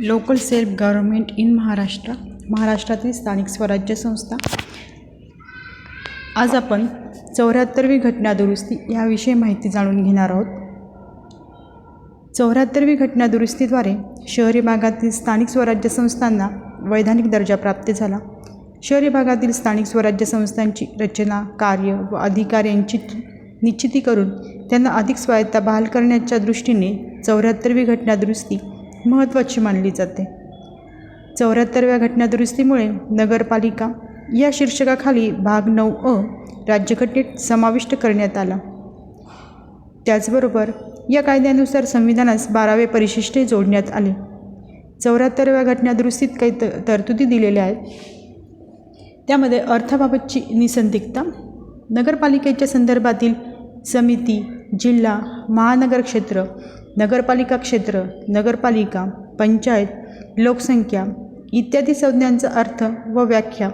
Local self government in Maharashtra महाराष्ट्रातील स्थानिक स्वराज्य संस्था. आज आपण चौऱ्याहत्तरवी घटना दुरुस्ती याविषयी माहिती जाणून घेणार आहोत. चौऱ्याहत्तरवी घटना दुरुस्तीद्वारे शहरी भागातील स्थानिक स्वराज्य संस्थांना वैधानिक दर्जा प्राप्त झाला. शहरी भागातील स्थानिक स्वराज्य संस्थांची रचना कार्य व अधिकार यांची निश्चिती करून त्यांना अधिक स्वायत्ता बहाल करण्याच्या दृष्टीने चौऱ्याहत्तरवी घटना दुरुस्ती महत्त्वाची मानली जाते. चौऱ्याहत्तरव्या घटनादुरुस्तीमुळे नगरपालिका या शीर्षकाखाली भाग नऊ अ राज्यघटनेत समाविष्ट करण्यात आला. त्याचबरोबर या कायद्यानुसार संविधानास बारावे परिशिष्टे जोडण्यात आले. चौऱ्याहत्तरव्या घटनादुरुस्तीत काही त तरतुदी दिलेल्या आहेत. त्यामध्ये अर्थाबाबतची निसंदिग्धता नगरपालिकेच्या संदर्भातील समिती जिल्हा महानगर क्षेत्र नगरपालिका क्षेत्र नगरपालिका पंचायत लोकसंख्या इत्यादी संज्ञांचा अर्थ व व्याख्या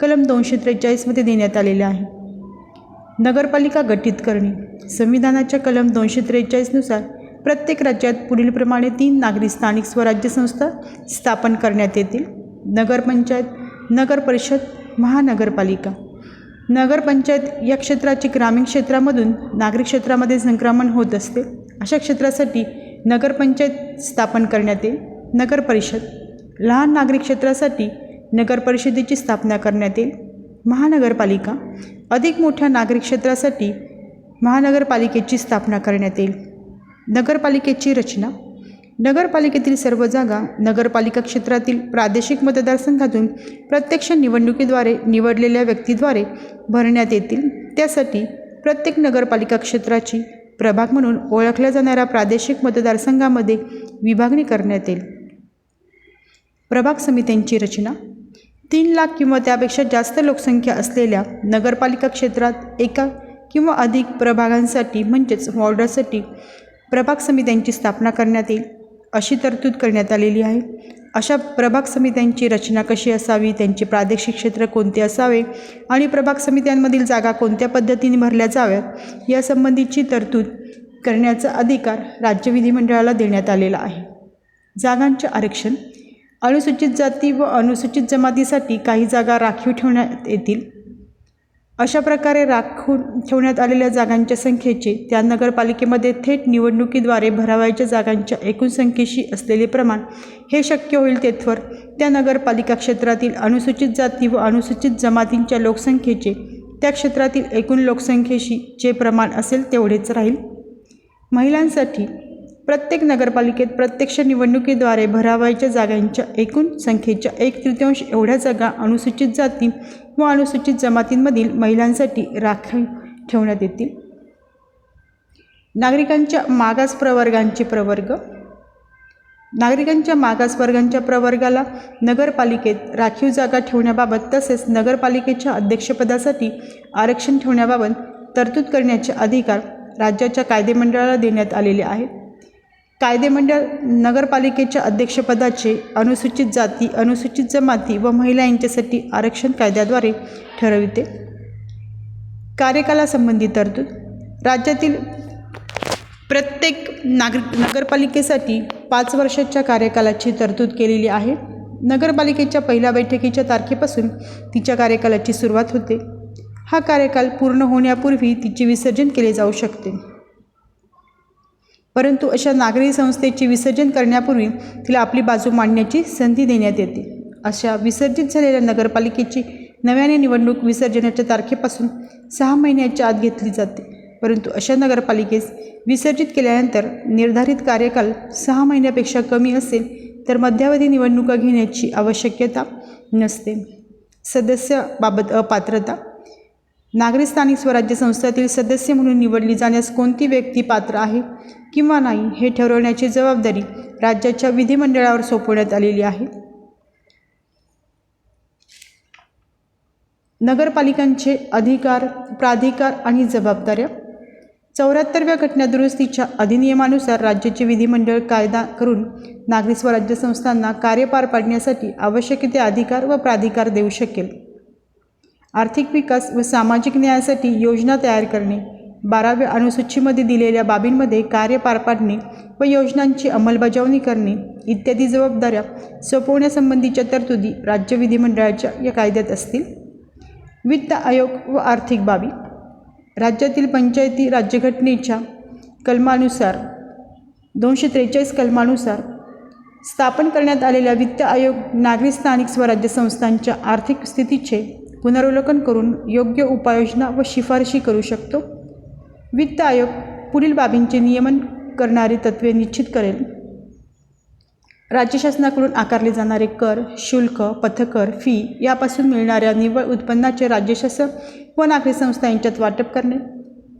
कलम दोनशे त्रेचाळीसमध्ये देण्यात आलेल्या आहे. नगरपालिका गठीत करणे. संविधानाच्या कलम दोनशे त्रेचाळीसनुसार प्रत्येक राज्यात पुढीलप्रमाणे तीन नागरी स्थानिक स्वराज्य संस्था स्थापन करण्यात येतील. नगरपंचायत नगरपरिषद महानगरपालिका. नगरपंचायत या क्षेत्राचे ग्रामीण क्षेत्रामधून नागरिक क्षेत्रामध्ये संक्रमण होत असते. अशा क्षेत्रासाठी नगरपंचायत स्थापन करण्यात येईल. नगर परिषद. लहान नागरिक क्षेत्रासाठी नगर परिषदेची स्थापना करण्यात येईल. महानगरपालिका. अधिक मोठ्या नागरिक क्षेत्रासाठी महानगरपालिकेची स्थापना करण्यात येईल. नगरपालिकेची रचना. नगरपालिकेतील सर्व जागा नगरपालिका क्षेत्रातील प्रादेशिक मतदारसंघातून प्रत्यक्ष निवडणुकीद्वारे निवडलेल्या व्यक्तीद्वारे भरण्यात येतील. त्यासाठी प्रत्येक नगरपालिका क्षेत्राची प्रभाग म्हणून ओळखल्या जाणाऱ्या प्रादेशिक मतदारसंघामध्ये विभागणी करण्यात येईल. प्रभाग समित्यांची रचना. तीन लाख किंवा त्यापेक्षा जास्त लोकसंख्या असलेल्या नगरपालिका क्षेत्रात एका किंवा अधिक प्रभागांसाठी म्हणजेच वॉर्डरसाठी प्रभाग समित्यांची स्थापना करण्यात येईल. अशी तरतूद करण्यात आलेली आहे. अशा प्रभाग समित्यांची रचना कशी असावी? त्यांचे प्रादेशिक क्षेत्र कोणते असावे? आणि प्रभाग समित्यांमधील जागा कोणत्या पद्धतीने भरल्या जाव्यात? यासंबंधीची तरतूद करण्याचा अधिकार राज्य विधिमंडळाला देण्यात आलेला आहे. जागांचे आरक्षण अनुसूचित जाती व अनुसूचित जमातीसाठी काही जागा राखीव ठेवण्यात येतील. अशा प्रकारे राखून ठेवण्यात आलेल्या जागांच्या संख्येचे त्या नगरपालिकेमध्ये थेट निवडणुकीद्वारे भरावायच्या जागांच्या एकूण संख्येशी असलेले प्रमाण हे शक्य होईल तेथवर त्या नगरपालिका क्षेत्रातील अनुसूचित जाती व अनुसूचित जमातींच्या लोकसंख्येचे त्या क्षेत्रातील एकूण लोकसंख्येशी जे प्रमाण असेल तेवढेच राहील. महिलांसाठी प्रत्येक नगरपालिकेत प्रत्यक्ष निवडणुकीद्वारे भरावायच्या जागांच्या एकूण संख्येच्या एक तृतीयांश एवढ्या जागा अनुसूचित जाती व अनुसूचित जमातींमधील महिलांसाठी राखीव ठेवण्यात येतील. नागरिकांच्या मागास प्रवर्गांचे प्रवर्ग. नागरिकांच्या मागास वर्गांच्या प्रवर्गाला नगरपालिकेत राखीव जागा ठेवण्याबाबत तसेच नगरपालिकेच्या अध्यक्षपदासाठी आरक्षण ठेवण्याबाबत तरतूद करण्याचे अधिकार राज्याच्या कायदेमंडळाला देण्यात आलेले आहेत. कायदेमंडळ नगरपालिकेच्या अध्यक्षपदाचे अनुसूचित जाती अनुसूचित जमाती व महिला यांच्यासाठी आरक्षण कायद्याद्वारे ठरविते. कार्यकालासंबंधी तरतूद. राज्यातील प्रत्येक नागरिक नगरपालिकेसाठी पाच वर्षाच्या कार्यकालाची तरतूद केलेली आहे. नगरपालिकेच्या पहिल्या बैठकीच्या तारखेपासून तिच्या कार्यकालाची सुरुवात होते. हा कार्यकाल पूर्ण होण्यापूर्वी तिचे विसर्जन केले जाऊ शकते. परंतु अशा नागरी संस्थेचे विसर्जन करण्यापूर्वी तिला आपली बाजू मांडण्याची संधी देण्यात येते. अशा विसर्जित झालेल्या नगरपालिकेची नव्याने निवडणूक विसर्जनाच्या तारखेपासून सहा महिन्याच्या आत घेतली जाते. परंतु अशा नगरपालिकेस विसर्जित केल्यानंतर निर्धारित कार्यकाल सहा महिन्यापेक्षा कमी असेल तर मध्यावधी निवडणुका घेण्याची आवश्यकता नसते. सदस्याबाबत अपात्रता नागरी स्थानिक स्वराज्य संस्थेतील सदस्य म्हणून निवडली जाण्यास कोणती व्यक्ती पात्र आहे किंवा नाही हे ठरवण्याची जबाबदारी राज्याच्या विधिमंडळावर सोपवण्यात आलेली आहे. नगरपालिकांचे अधिकार प्राधिकार आणि जबाबदाऱ्या. चौऱ्याहत्तरव्या घटना दुरुस्तीच्या अधिनियमानुसार राज्याचे विधिमंडळ कायदा करून नागरी स्वराज्य संस्थांना कार्य पार पाडण्यासाठी आवश्यक ते अधिकार व प्राधिकार देऊ शकेल. आर्थिक विकास व सामाजिक न्यायासाठी योजना तयार करणे. बाराव्या अनुसूचीमध्ये दिलेल्या बाबींमध्ये कार्य पार पाडणे व योजनांची अंमलबजावणी करणे इत्यादी जबाबदाऱ्या सोपवण्यासंबंधीच्या तरतुदी राज्य विधिमंडळाच्या या कायद्यात असतील. वित्त आयोग व आर्थिक बाबी. राज्यातील पंचायती राज्यघटनेच्या कलमानुसार दोनशे त्रेचाळीस कलमानुसार स्थापन करण्यात आलेल्या वित्त आयोग नागरी स्थानिक स्वराज्य संस्थांच्या आर्थिक स्थितीचे पुनरावलोकन करून योग्य उपाययोजना व शिफारशी करू शकतो. वित्त आयोग पुढील बाबींचे नियमन करणारी तत्त्वे निश्चित करेल. राज्य शासनाकडून आकारले जाणारे कर शुल्क पथकर फी यापासून मिळणाऱ्या निव्वळ उत्पन्नाचे राज्य शासन व नागरी संस्था यांच्यात वाटप करणे.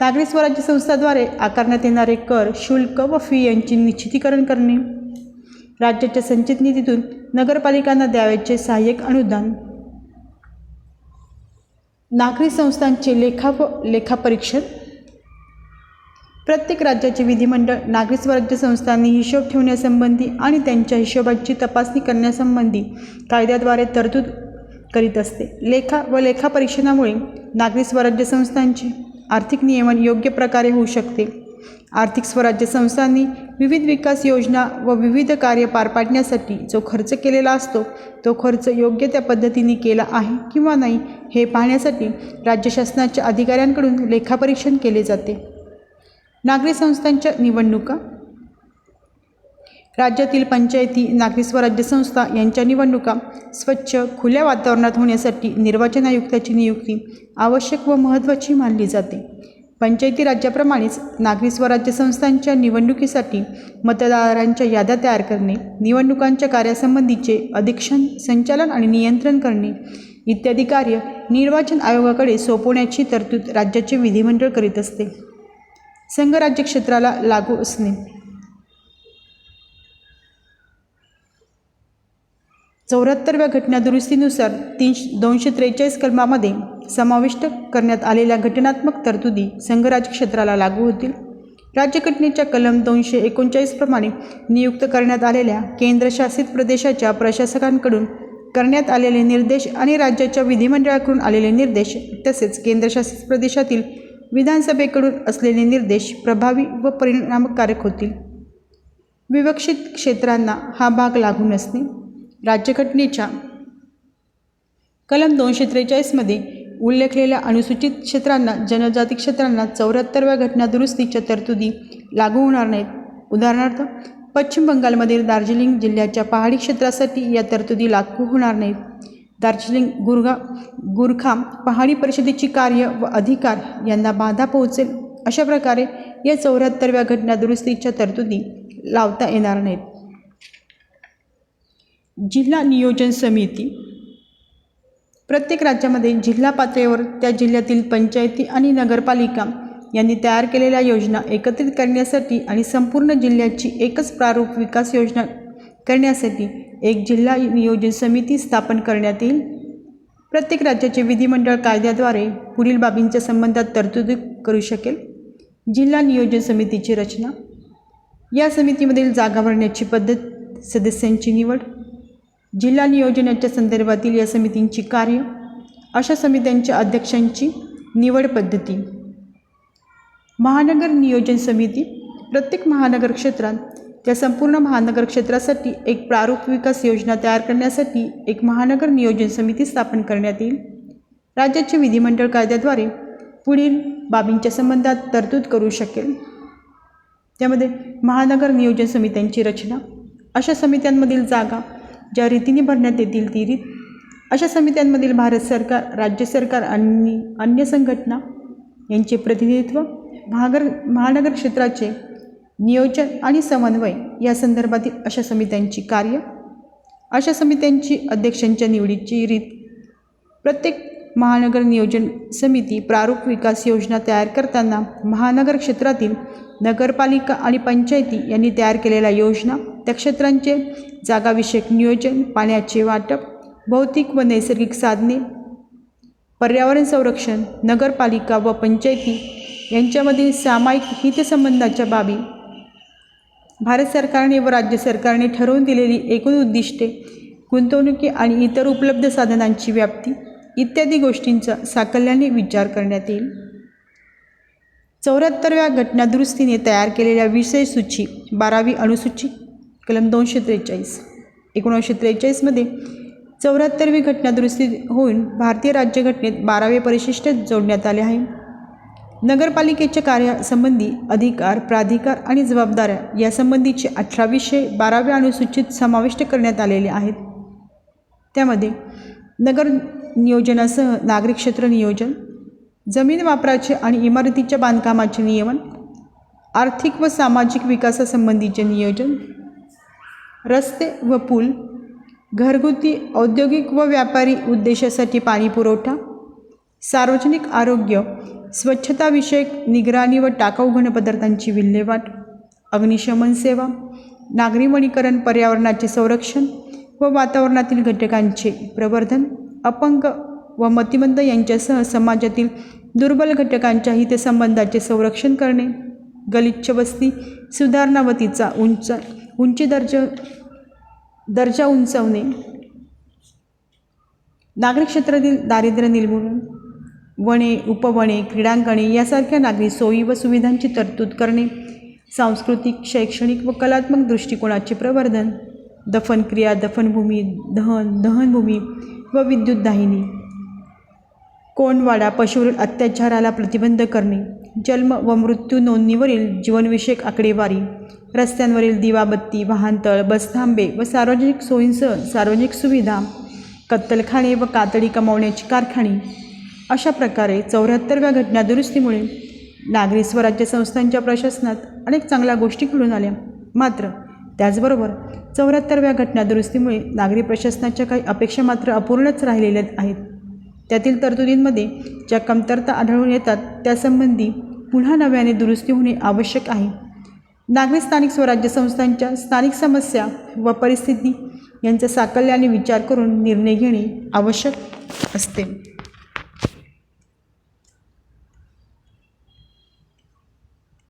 नागरी स्वराज्य संस्थाद्वारे आकारण्यात येणारे कर शुल्क व फी यांची निश्चितीकरण करणे. राज्याच्या संचित निधीतून नगरपालिकांना द्यावयाचे सहाय्यक अनुदान. नागरी संस्थांचे लेखा व लेखापरीक्षण प्रत्येक राज्याचे विधिमंडळ नागरी स्वराज्य संस्थांनी हिशोब ठेवण्यासंबंधी आणि त्यांच्या हिशोबाची तपासणी करण्यासंबंधी कायद्याद्वारे तरतूद करीत असते. लेखा व लेखापरीक्षणामुळे नागरी स्वराज्य संस्थांचे आर्थिक नियमन योग्य प्रकारे होऊ शकते. आर्थिक स्वराज्य संस्थांनी विविध विकास योजना व विविध कार्य पार पाडण्यासाठी जो खर्च केलेला असतो तो खर्च योग्य त्या पद्धतीने केला आहे किंवा नाही हे पाहण्यासाठी राज्य शासनाच्या अधिकाऱ्यांकडून लेखापरीक्षण केले जाते. नागरी संस्थांच्या निवडणुका. राज्यातील पंचायती नागरी स्वराज्य संस्था यांच्या निवडणुका स्वच्छ खुल्या वातावरणात होण्यासाठी निर्वाचन आयुक्ताची नियुक्ती आवश्यक व महत्त्वाची मानली जाते. पंचायती राज्याप्रमाणेच नागरी स्वराज्य संस्थांच्या निवडणुकीसाठी मतदारांच्या याद्या तयार करणे निवडणुकांच्या कार्यासंबंधीचे अधीक्षण संचालन आणि नियंत्रण करणे इत्यादी कार्य निर्वाचन आयोगाकडे सोपवण्याची तरतूद राज्याचे विधिमंडळ करीत असते. संघराज्य क्षेत्राला लागू असणे. चौऱ्याहत्तरव्या घटना दुरुस्तीनुसार तीनशे दोनशे त्रेचाळीस कलमामध्ये समाविष्ट करण्यात आलेल्या घटनात्मक तरतुदी संघराज्य क्षेत्राला लागू होतील. राज्यघटनेच्या कलम दोनशे एकोणचाळीसप्रमाणे नियुक्त करण्यात आलेल्या केंद्रशासित प्रदेशाच्या प्रशासकांकडून करण्यात आलेले निर्देश आणि राज्याच्या विधिमंडळाकडून आलेले निर्देश तसेच केंद्रशासित प्रदेशातील विधानसभेकडून असलेले निर्देश प्रभावी व परिणामकारक होतील. विवक्षित क्षेत्रांना हा भाग लागू नसणे. राज्यघटनेच्या कलम दोनशे त्रेचाळीसमध्ये उल्लेखलेल्या अनुसूचित क्षेत्रांना जनजाती क्षेत्रांना चौऱ्याहत्तरव्या घटनादुरुस्तीच्या तरतुदी लागू होणार नाहीत. उदाहरणार्थ पश्चिम बंगालमधील दार्जिलिंग जिल्ह्याच्या पहाडी क्षेत्रासाठी या तरतुदी लागू होणार नाहीत. दार्जिलिंग गुरगा गुरखा पहाडी परिषदेची कार्य व अधिकार यांना बाधा पोहोचेल. अशा प्रकारे या चौऱ्याहत्तरव्या घटनादुरुस्तीच्या तरतुदी लावता येणार नाहीत. जिल्हा नियोजन समिती प्रत्येक राज्यामध्ये जिल्हा पातळीवर त्या जिल्ह्यातील पंचायती आणि नगरपालिका यांनी तयार केलेल्या योजना एकत्रित करण्यासाठी आणि संपूर्ण जिल्ह्याची एकच प्रारूप विकास योजना करण्यासाठी एक जिल्हा नियोजन समिती स्थापन करण्यात येईल. प्रत्येक राज्याचे विधिमंडळ कायद्याद्वारे पुढील बाबींच्या संबंधात तरतूद करू शकेल. जिल्हा नियोजन समितीची रचना. या समितीमधील जागा भरण्याची पद्धत सदस्यांची निवड जिल्हा नियोजनाच्या संदर्भातील या समितींची कार्य अशा समित्यांच्या अध्यक्षांची निवड पद्धती. महानगर नियोजन समिती प्रत्येक महानगर क्षेत्रात त्या संपूर्ण महानगर क्षेत्रासाठी एक प्रारूप विकास योजना तयार करण्यासाठी एक महानगर नियोजन समिती स्थापन करण्यात येईल. राज्याचे विधिमंडळ कायद्याद्वारे पुढील बाबींच्या संबंधात तरतूद करू शकेल. त्यामध्ये महानगर नियोजन समित्यांची रचना अशा समित्यांमधील जागा ज्या रीतीने भरण्यात येतील ती रीत अशा समित्यांमधील भारत सरकार राज्य सरकार आणि अन्य संघटना यांचे प्रतिनिधित्व महागर महानगर क्षेत्राचे नियोजन आणि समन्वय या संदर्भातील अशा समित्यांची कार्य अशा समित्यांची अध्यक्षांच्या निवडीची रीत प्रत्येक महानगर नियोजन समिती प्रारूप विकास योजना तयार करताना महानगर क्षेत्रातील नगरपालिका आणि पंचायती यांनी तयार केलेल्या योजना नक्षत्रांचे जागाविषयक नियोजन पाण्याचे वाटप भौतिक व नैसर्गिक साधने पर्यावरण संरक्षण नगरपालिका व पंचायती यांच्यामधील सामायिक हितसंबंधाच्या बाबी भारत सरकारने व राज्य सरकारने ठरवून दिलेली एकूण उद्दिष्टे गुंतवणुकी आणि इतर उपलब्ध साधनांची व्याप्ती इत्यादी गोष्टींचा साकल्याने विचार करण्यात येईल. चौऱ्याहत्तरव्या घटनादुरुस्तीने तयार केलेल्या विषय सूची बारावी अनुसूची कलम दोनशे त्रेचाळीस. एकोणीसशे त्रेचाळीसमध्ये चौऱ्याहत्तरवी घटना दुरुस्ती होऊन भारतीय राज्यघटनेत बारावे परिशिष्ट जोडण्यात आले आहे. नगरपालिकेच्या कार्यासंबंधी अधिकार प्राधिकार आणि जबाबदाऱ्या यासंबंधीचे अठरावीसशे बाराव्या अनुसूचित समाविष्ट करण्यात आलेले आहेत. त्यामध्ये नगर नियोजनासह नागरिक क्षेत्र नियोजन जमीन वापराचे आणि इमारतीच्या बांधकामाचे नियमन आर्थिक व सामाजिक विकासासंबंधीचे नियोजन रस्ते व पूल घरगुती औद्योगिक व व्यापारी उद्देशासाठी पाणी पुरवठा सार्वजनिक आरोग्य स्वच्छताविषयक निगराणी व टाकाऊ घनपदार्थांची विल्हेवाट अग्निशमन सेवा नागरी वनीकरण पर्यावरणाचे संरक्षण व वातावरणातील घटकांचे प्रवर्धन अपंग व मतिमंद यांच्यासह समाजातील दुर्बल घटकांच्या हितसंबंधाचे संरक्षण करणे गलिच्छ वस्ती सुधारणा व तिचा उंच उंची दर्जा दर्जा उंचवणे. नागरिक क्षेत्रातील दारिद्र्य निर्मूलन वने उपवने क्रीडांगणे यासारख्या नागरी सोयी व सुविधांची तरतूद करणे. सांस्कृतिक शैक्षणिक व कलात्मक दृष्टिकोनाचे प्रवर्धन. दफनक्रिया दफनभूमी दहन दहनभूमी व विद्युत दाहिनी. कोंडवाडा पशुवरील अत्याचाराला प्रतिबंध करणे. जन्म व मृत्यू नोंदणीवरील जीवनविषयक आकडेवारी. रस्त्यांवरील दिवाबत्ती वाहनतळ बसथांबे व सार्वजनिक सोयींसह सार्वजनिक सुविधा कत्तलखाने व कातडी कमावण्याची कारखाने अशा प्रकारे चौऱ्याहत्तरव्या घटना दुरुस्तीमुळे नागरी स्वराज्य संस्थांच्या प्रशासनात अनेक चांगल्या गोष्टी घडून आल्या. मात्र त्याचबरोबर चौऱ्याहत्तरव्या घटना दुरुस्तीमुळे नागरी प्रशासनाच्या काही अपेक्षा मात्र अपूर्णच राहिलेल्या आहेत. त्यातील तरतुदींमध्ये ज्या कमतरता आढळून येतात त्यासंबंधी पुन्हा नव्याने दुरुस्ती होणे आवश्यक आहे. नागरी स्थानिक स्वराज्य संस्थांच्या स्थानिक समस्या व परिस्थिती यांचा साकल्याने विचार करून निर्णय घेणे आवश्यक असते.